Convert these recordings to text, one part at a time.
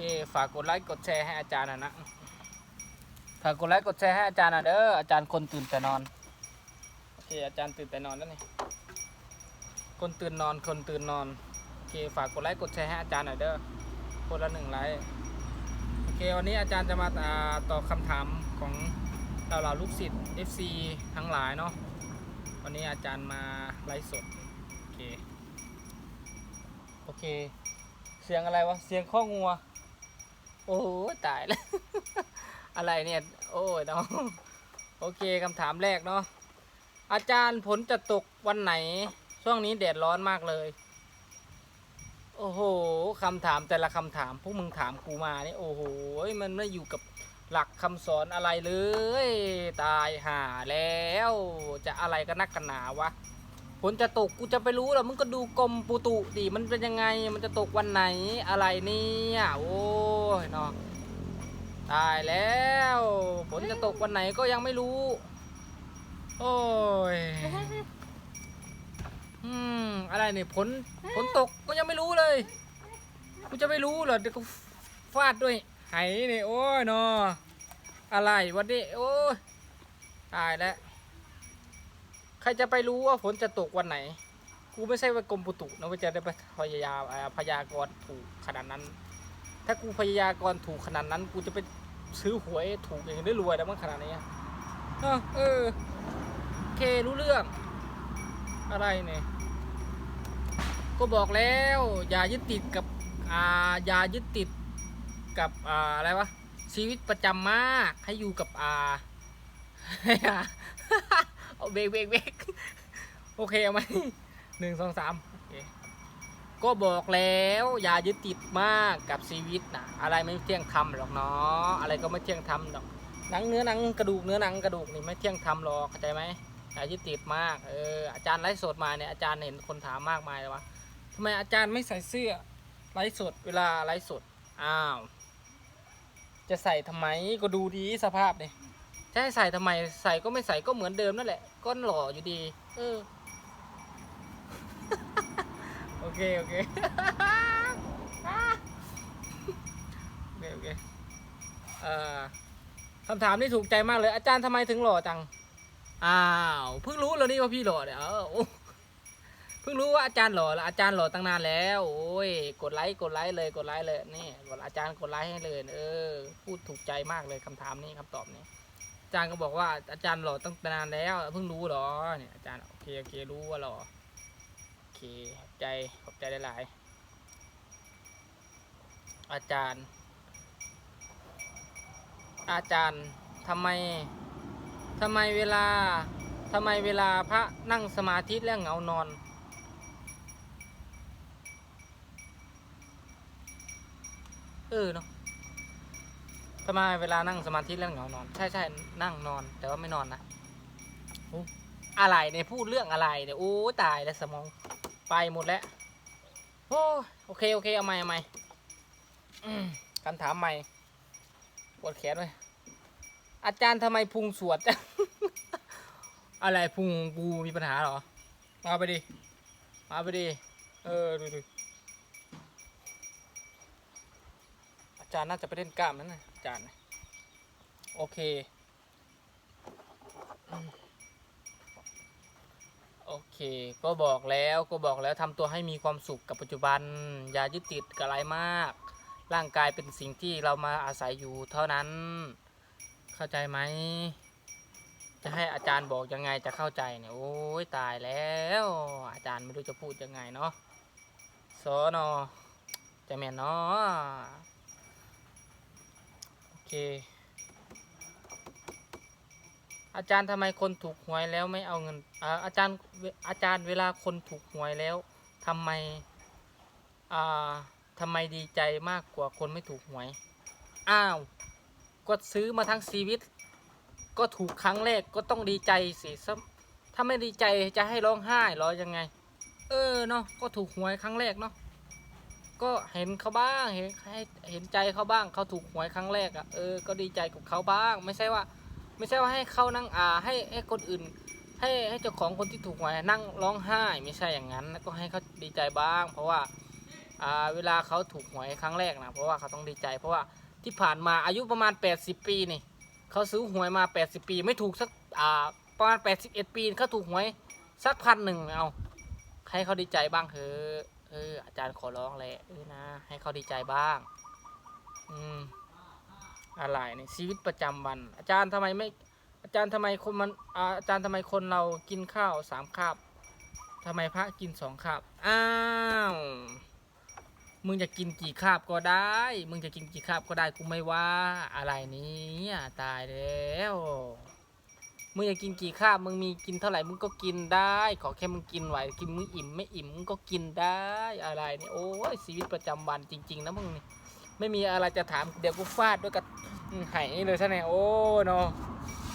เคฝากกดไลค์กดแชร์ให้อาจารย์นะนะฝากกดไลค์กดแชร์ให้อาจารย์นะเด้ออาจารย์คนตื่นแต่นอนโอเคอาจารย์ตื่นแต่นอนแล้วนี่คนตื่นนอนคนตื่นนอนโอเคฝากกดไลค์กดแชร์ให้อาจารย์หน่อยเด้อคนละหนึ่งไลค์โอเควันนี้อาจารย์จะมาอ่าตอบคำถามของเราเราลูกศิษย์ FC ทั้งหลายเนาะวันนี้อาจารย์มาไลฟ์สดโอเคโอเค เสียงอะไรวะเสียงข้องัว โอ้ตายแล้ว อะไรเนี่ย โอ้ยน้องโอเคคำถามแรกเนาะอาจารย์ผลจะตกวันไหน ช่วงนี้แดดร้อนมากเลย โอ้โหคำถามแต่ละคำถามพวกมึงถามกูมานี่โอ้โหมันไม่อยู่กับหลักคำสอนอะไรเลย ตายห่าแล้ว จะอะไรกันนักกันหนาวะ ฝนจะตกกูจะไปรู้หรอมึงก็ดูกรมปูตุดิมันเป็นยังไงมันจะตกวันไหนอะไรเนี่ยโอ้ยเนาะตายแล้วฝนจะตกวันไหนก็ยังไม่รู้ โอ้ยอืมอะไรเนี่ยฝนฝนตกก็ยังไม่รู้เลยกูจะไม่รู้เหรอเดี๋ยวกูฟาดด้วยไหนี่โอ้ยเนาะอะไรวันนี้โอ้ยตายแล้ว ใครจะไปรู้ว่าฝนจะตกวันไหน กูไม่ใช่ว่ากรมปุตุนะว่าจะได้พยายามอ่าพยากรณ์ถูกขนาดนั้น ถ้ากูพยากรณ์ถูกขนาดนั้น กูจะไปซื้อหวยถูกอย่างนี้ได้รวยแล้วมั้งขนาดนี้เออเออโอเครู้เรื่อง อะไรเนี่ยก็บอกแล้ว อย่ายึดติดกับอ่าอย่ายึดติดกับอ่าอะไรวะชีวิตประจำมากให้อยู่กับอ่า เบรกเบรกเบรกโอเคเอาไหมหนึ่งสองสามก็บอกแล้วอย่ายึดติดมากกับชีวิตนะอะไรไม่เที่ยงธรรมหรอกเนาะอะไรก็ไม่เที่ยงธรรมหรอกหนังเนื้อหนังกระดูกเนื้อหนังกระดูกนี่ไม่เที่ยงธรรมหรอกเข้าใจไหมอย่ายึดติดมากเอออาจารย์ไลฟ์สดมาเนี่ยอาจารย์เห็นคนถามมากมายเลยว่าทำไมอาจารย์ไม่ใส่เสื้อไลฟ์สดเวลาไลฟ์สดอ้าวจะใส่ทำไมก็ดูดีสภาพเนี่ย จะให้ใส่ทำไมใส่ก็ไม่ใส่ก็เหมือนเดิมนั่นแหละก็หล่ออยู่ดีเออโอเคโอเคโอเคโอเคเอ่อคำถามนี่ถูกใจมากเลย อาจารย์ทำไมถึงหล่อจังอ้าวเพิ่งรู้แล้วนี่ว่าพี่หล่อเนี่ยเออโอ้เพิ่งรู้ว่าอาจารย์หล่อแล้วอาจารย์หล่อตั้งนานแล้วโอ้ยกดไลค์กดไลค์เลยกดไลค์เลยนี่กดอาจารย์กดไลค์ให้เลย เออ พูดถูกใจมากเลยคำถามนี้คำตอบนี้ อาจารย์ก็บอกว่าอาจารย์หล่อตั้งนานแล้วเพิ่งรู้หรอเนี่ยอาจารย์โอเคโอเครู้ว่าหล่อโอเคขอบใจขอบใจหลายๆอาจารย์ อาจารย์ทำไมทำไมเวลาทำไมเวลาพระนั่งสมาธิแล้วเหงานอน เออเนาะ ทำไมเวลานั่งสมาธิแล้วเหงานอน ใช่ใช่นั่งนอนแต่ว่าไม่นอนนะโอ้อะไรเนี่ยพูดเรื่องอะไรเนี่ยโอ้ตายแล้วสมองไปหมดแล้วโอ้โอเคโอเคเอาใหม่เอาใหม่อืมคำถามใหม่ปวดแขนเลยอาจารย์ทำไมพุงสวดจังอะไรพุงกูมีปัญหาเหรอ มาไปดิ มาไปดิ เออดูดูอาจารย์น่าจะไปเล่นกล้ามนั่นนะอา จารย์น่ะโอเค โอเค ก็บอกแล้วก็บอกแล้วทำตัวให้มีความสุขกับปัจจุบัน อย่ายึดติดกับอะไรมาก ร่างกายเป็นสิ่งที่เรามาอาศัยอยู่เท่านั้น เข้าใจไหม จะให้อาจารย์บอกยังไงจะเข้าใจเนี่ย โอ้ยตายแล้ว อาจารย์ไม่รู้จะพูดยังไงเนาะสอนอจะแม่นเนาะ เค อาจารย์ทำไมคนถูกหวยแล้วไม่เอาเงินอาจารย์อาจารย์เวลาคนถูกหวยแล้วทำไมอ่าทำไมดีใจมากกว่าคนไม่ถูกหวย อ้าว ก็ซื้อมาทั้งชีวิต ก็ถูกครั้งแรกก็ต้องดีใจสิถ้าไม่ดีใจจะให้ร้องไห้หรอยังไง เออเนาะก็ถูกหวยครั้งแรกเนาะ ก็เห็นเขาบ้างเห็นให้เห็นใจเขาบ้างเขาถูกหวยครั้งแรกอะ่ะเออก็ดีใจกับเขาบ้าง ไม่ใช่ว่า ไม่ใช่ว่าให้เขานั่งอ่าให้ให้คนอื่น ให้ให้เจ้าของคนที่ถูกหวยนั่งร้องไห้ไม่ใช่อย่างนั้นก็ให้เขาดีใจบ้าง เพราะว่าอ่าเวลาเขาถูกหวยครั้งแรกนะเพราะว่าเขาต้องดีใจ เพราะว่าที่ผ่านมาอายุประมาณ 80 ปีนี่เขาซื้อหวยมา 80 ปี ไม่ถูกสักอ่าประมาณ 81 ปีเขาถูกหวยสักพันหนึ่งเอาให้เขาดีใจบ้างเถอะ เออ อาจารย์ขอร้องแหละเออนะ ให้เขาดีใจบ้าง อืม อะไรนี่ชีวิตประจำวัน อาจารย์ทำไมไม่ อาจารย์ทำไมคนมัน อาจารย์ทำไมคนเรากินข้าวสามคาบทำไมพระกินสองคาบ อ้าว มึงจะกินกี่คาบก็ได้ มึงจะกินกี่คาบก็ได้กูไม่ว่า อะไรเนี้ตายแล้ว มึงอยากกินกี่คาบมึงมีกินเท่าไหร่มึงก็กินได้ ขอแค่มึงกินไหวกินมึงอิ่มไม่อิ่มมึงก็กินได้อะไรนี่โอ้ยชีวิตประจำวันจริง ๆ นะมึงนี่ไม่มีอะไรจะถามเดี๋ยวกูฟาดด้วยกับไหายเลยซะเนี่ยโอ้เนาะ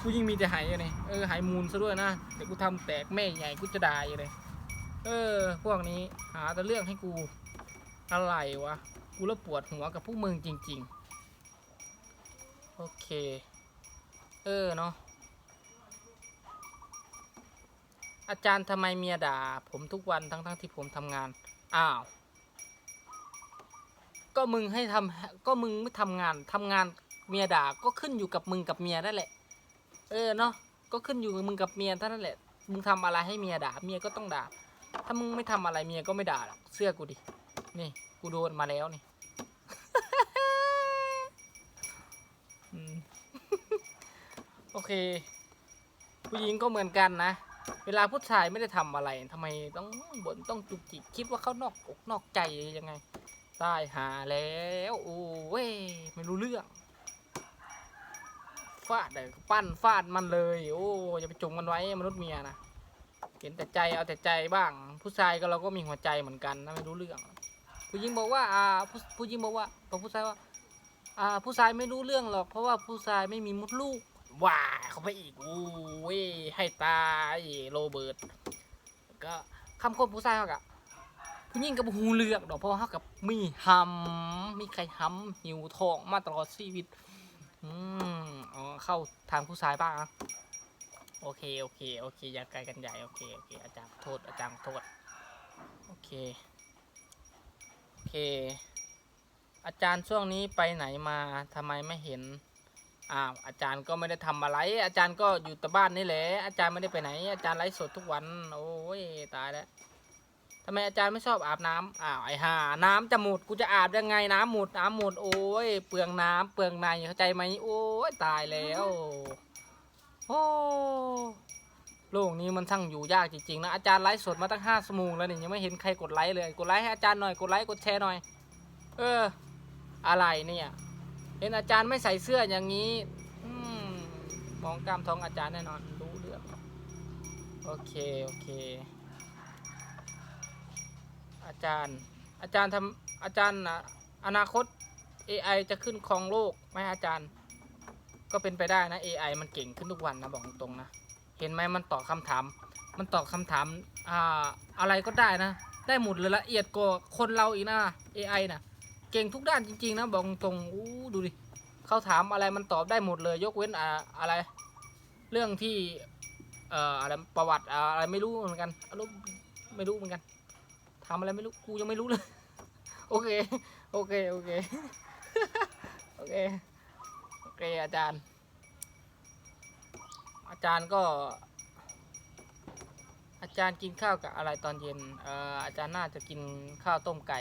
กูยิ่งมีแต่ไหายอยู่นี่เออไหายมูลซะด้วยนะเดี๋ยวกูทำแตกแม่ใหญ่กูจะด่าอยู่เลยเออ พวกนี้หาแต่เรื่องให้กูอะไรวะกูแล้วปวดหัวกับพวกมึงจริง ๆ โอเค เออเนาะ อาจารย์ทำไมเมียด่า ผมทุกวันทั้งๆที่ผมทำงาน อ้าว ก็มึงให้ทำก็มึงไม่ทำงานทำงานเมียด่าก็ขึ้นอยู่กับมึงกับเมียนั่นแหละ เออเนาะก็ขึ้นอยู่กับมึงกับเมียเท่านั้นแหละ มึงทำอะไรให้เมียด่า เมียก็ต้องด่า ถ้ามึงไม่ทำอะไรเมียก็ไม่ด่าหรอกเสื้อกูดิ นี่กูโดนมาแล้วนี่อืมโอเค ผู้หญิงก็เหมือนกันนะ เวลาผู้ชายไม่ได้ทำอะไรทำไมต้องบ่นต้องจุกจิกคิดว่าเขานอกอกนอกใจยังไงได้หาแล้วโอ้เว้ยไม่รู้เรื่องฟาดเลยปั้นฟาดมันเลย โอ้อย่าไปจุงมันไว้มนุษย์เมียนะเห็นแต่ใจเอาแต่ใจบ้าง ผู้ชายก็เราก็มีหัวใจเหมือนกันนะไม่รู้เรื่อง ผู้หญิงบอกว่าอ่าผู้ผู้หญิงบอกว่าบอกผู้ชายว่า อ่า ผู้ชายไม่รู้เรื่องหรอก เพราะว่าผู้ชายไม่มีมดลูก ว้าเขาไปอีกโอ้ยให้ตายโรเบิร์ตก็คำคมผู้ชายเขากะผู้หญิงกับหูเลือกดอกเพราะว่าเขากับมีหำมีใครหำหิวทองมาตลอดชีวิตอืมอ๋อเข้าทางผู้ชายบ้างนะโอเคโอเคโอเคอย่าไกลกันใหญ่โอเคโอเคอาจารย์โทษอาจารย์โทษโอเคโอเค อาจารย์ช่วงนี้ไปไหนมาทำไมไม่เห็น อ้าวอาจารย์ก็ไม่ได้ทำอะไร อาจารย์ก็อยู่แต่บ้านนี่แหละ อาจารย์ไม่ได้ไปไหน อาจารย์ไลฟ์สดทุกวัน โอ้ยตายแล้วทำไมอาจารย์ไม่ชอบอาบน้ำอ้าวไอ้ห่าน้ำจะหมดกูจะอาบยังไงน้ำหมดน้ำหมดโอ้ยเปลืองน้ำเปลืองในเข้าใจไหมโอ้ยตายแล้วโอ้โลกนี้มันช่างอยู่ยากจริงๆนะอาจารย์ไลฟ์สดมาตั้งห้าชั่วโมงแล้วนี่ยังไม่เห็นใครกดไลค์เลยกดไลค์ให้อาจารย์หน่อยกดไลค์กดแชร์หน่อย เออ อะไรเนี่ย เห็นอาจารย์ไม่ใส่เสื้ออย่างนี้อมมองกล้ามท้องอาจารย์แน่นอนรู้เรื่องโอเคโอเค อาจารย์ อาจารย์ทำอาจารย์นะอนาคต AI จะขึ้นครองโลกไหมอาจารย์ ก็เป็นไปได้นะ AI มันเก่งขึ้นทุกวันนะบอกตรงๆนะ เห็นไหมมันตอบคำถาม มันตอบคำถามอ่าอะไรก็ได้นะ ได้หมดเลยละเอียดกว่าคนเราอีกนะ AI นะ เก่งทุกด้านจริงๆนะบอกตรงอู้ดูดิเขาถามอะไรมันตอบได้หมดเลย ยกเว้นอ่าอะไร เรื่องที่เอ่ออะไรประวัติอ่าอะไรไม่รู้เหมือนกันอารมณ์ไม่รู้เหมือนกันทำอะไรไม่รู้กูยังไม่รู้เลยโอเคโอเคโอเคโอเคโอเคอาจารย์ อาจารย์ก็ อาจารย์กินข้าวกับอะไรตอนเย็นเอ่ออาจารย์น่าจะกินข้าวต้มไก่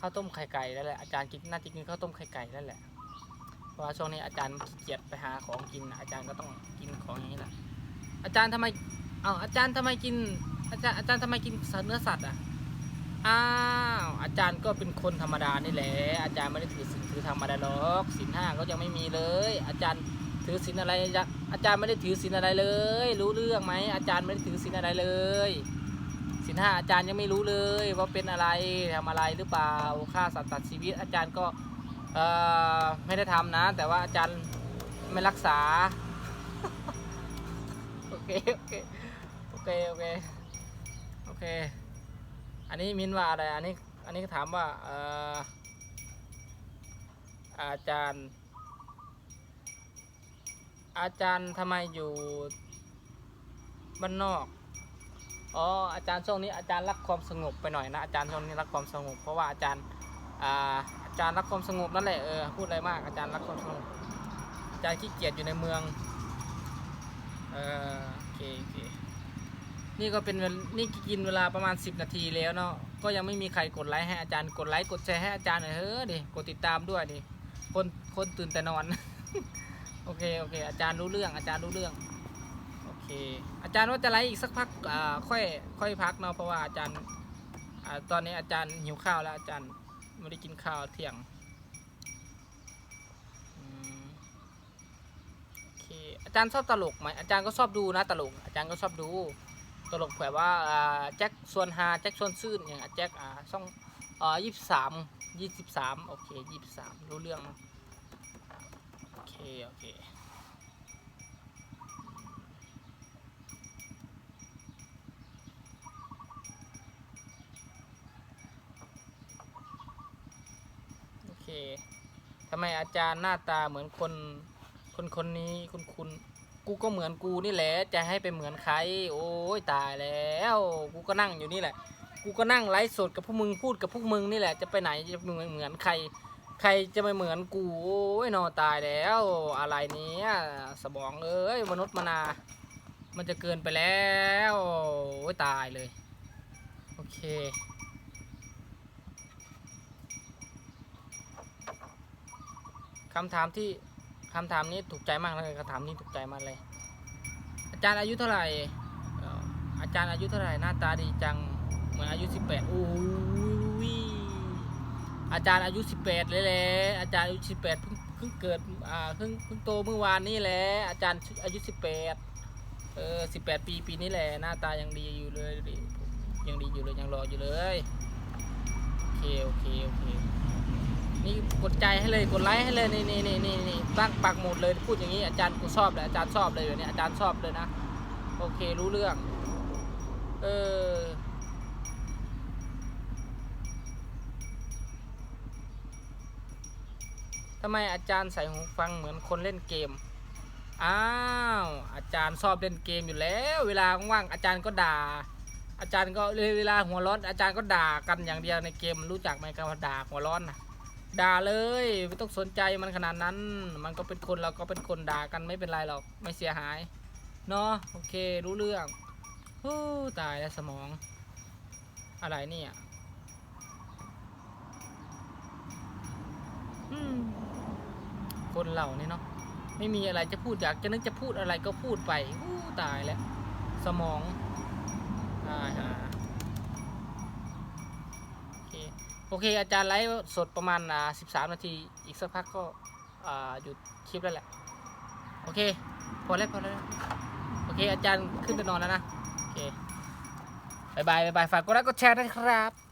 ข้าวต้มไข่ไก่แล้วแหละอาจารย์กินน่าจะกินข้าวต้มไข่ไก่แล้วแหละเพราะว่าช่วงนี้อาจารย์ขี้เกียจไปหาของกินอาจารย์ก็ต้องกินของอย่างนี้แหละอาจารย์ทำไมเอาอาจารย์ทำไมกิน อาจารย์อาจารย์ทำไมกินเนื้อสัตว์อะอ้าวอาจารย์ก็เป็นคนธรรมดานี่แหละอาจารย์ไม่ได้ถือศีลถือธรรมดาหรอกศีลห้าก็ยังไม่มีเลย อาจารย์ถือศีลอะไรอาจารย์ไม่ได้ถือศีลอะไรเลย รู้เรื่องไหมอาจารย์ไม่ได้ถือศีลอะไรเลย ศีลห้าอาจารย์ยังไม่รู้เลยว่าเป็นอะไรทำอะไรหรือเปล่าฆ่าสัตว์ตัดชีวิต อาจารย์ก็ไม่ได้ทำนะ แต่ว่าอาจารย์ไม่รักษา โอเค โอเค โอเค โอเค โอเค อันนี้มินว่าอะไร อันนี้ อันนี้ถามว่าเอ่ออาจารย์ อาจารย์ทำไมอยู่บ้านนอก อ๋ออาจารย์ช่วงนี้อาจารย์รักความสงบไปหน่อยนะอาจารย์ช่วงนี้รักความสงบเพราะว่าอาจารย์อ่าอาจารย์รักความสงบนั่นแหละเออพูดอะไรมากอาจารย์รักความสงบอาจารย์ขี้เกียจอยู่ในเมืองเออโอเคโอเคนี่ก็เป็นนี่กินเวลาประมาณ 10 นาทีแล้วเนาะก็ยังไม่มีใครกดไลค์ให้อาจารย์กดไลค์กดแชร์ให้อาจารย์หน่อยเฮ้ยดิกดติดตามด้วยดิคนคนตื่นแต่นอน โอเคโอเค อาจารย์รู้เรื่องอาจารย์รู้เรื่อง เค อาจารย์ว่าจะไลฟ์อีกสักพักอ่าค่อยค่อยพักเนาะเพราะว่าอาจารย์อ่าตอนนี้อาจารย์หิวข้าวแล้วอาจารย์ไม่ได้กินข้าวเที่ยงอืมโอเคอาจารย์ชอบตลกไหมอาจารย์ก็ชอบดูนะตลก อาจารย์ก็ชอบดู ตลกแบบว่าอ่าแจ็คส่วนฮาแจ็คส่วนซื่นอย่างแจ็คอ่าช่องอ่ายี่สิบสามยี่สิบสามโอเคยี่สิบสามรู้เรื่องโอเคโอเค โอเค ทำไมอาจารย์หน้าตาเหมือนคนคนคนนี้คุณคุณกูก็เหมือนกูนี่แหละจะให้ไปเหมือนใคร โอ้ยตายแล้ว กูก็นั่งอยู่นี่แหละ กูก็นั่งไลฟ์สดกับพวกมึงพูดกับพวกมึงนี่แหละจะไปไหนจะเหมือนเหมือนใคร ใครจะไม่เหมือนกูโอ้ยนอตายแล้ว อะไรเนี้ยสมองเอ้ยมนุษย์มนา มันจะเกินไปแล้วโอ้ยตายเลย โอเค คำถามที่คำถามนี้ถูกใจมากเลยคำถามนี้ถูกใจมากเลย อาจารย์อายุเท่าไหร่อาจารย์อายุเท่าไหร่หน้าตาดีจังเหมือนอายุสิบแปดโอ้ยอาจารย์อายุสิบแปดเลยแหละอาจารย์อายุสิบแปดเพิ่งเพิ่งเกิดอ่าเพิ่งเพิ่งโตเมื่อวานนี้แหละอาจารย์อายุสิบแปดเออสิบแปดปีปีนี้แหละหน้าตายังดีอยู่เลยยังดีอยู่เลยยังรออยู่เลยโอเคโอเคโอเค นี่กดใจให้เลยกดไลค์ให้เลยนี่นี่นี่นี่นี่ตั้งปักหมุดเลยพูดอย่างนี้อาจารย์กูชอบเลยอาจารย์ชอบเลยแบบนี้อาจารย์ชอบเลยนะโอเครู้เรื่อง เออทำไมอาจารย์ใส่หูฟังเหมือนคนเล่นเกม อ้าว อาจารย์ชอบเล่นเกมอยู่แล้ว เวลาว่างๆอาจารย์ก็ด่า อาจารย์ก็เวลาหัวร้อนอาจารย์ก็ด่ากันอย่างเดียวในเกมรู้จักไหมคำว่าด่าหัวร้อนนะ ด่าเลยไม่ต้องสนใจมันขนาดนั้น มันก็เป็นคนเราก็เป็นคนด่ากันไม่เป็นไรหรอกไม่เสียหายเนาะโอเครู้เรื่องฮู้ตายแล้วสมอง อะไรเนี่ยคนเรานี่ยเนาะไม่มีอะไรจะพูดอยากจะนึกจะพูดอะไรก็พูดไปฮู้ตายแล้ว สมองตายฮะ โอเค อาจารย์ไลฟ์สดประมาณอ่า13นาที อีกสักพักก็อ่าหยุดคลิปแล้วแหละ โอเค พอแล้วพอแล้ว โอเค อาจารย์ขึ้นไปนอนแล้วนะ โอเคบายบายบายบายฝากกดไลค์กดแชร์ด้วยครับ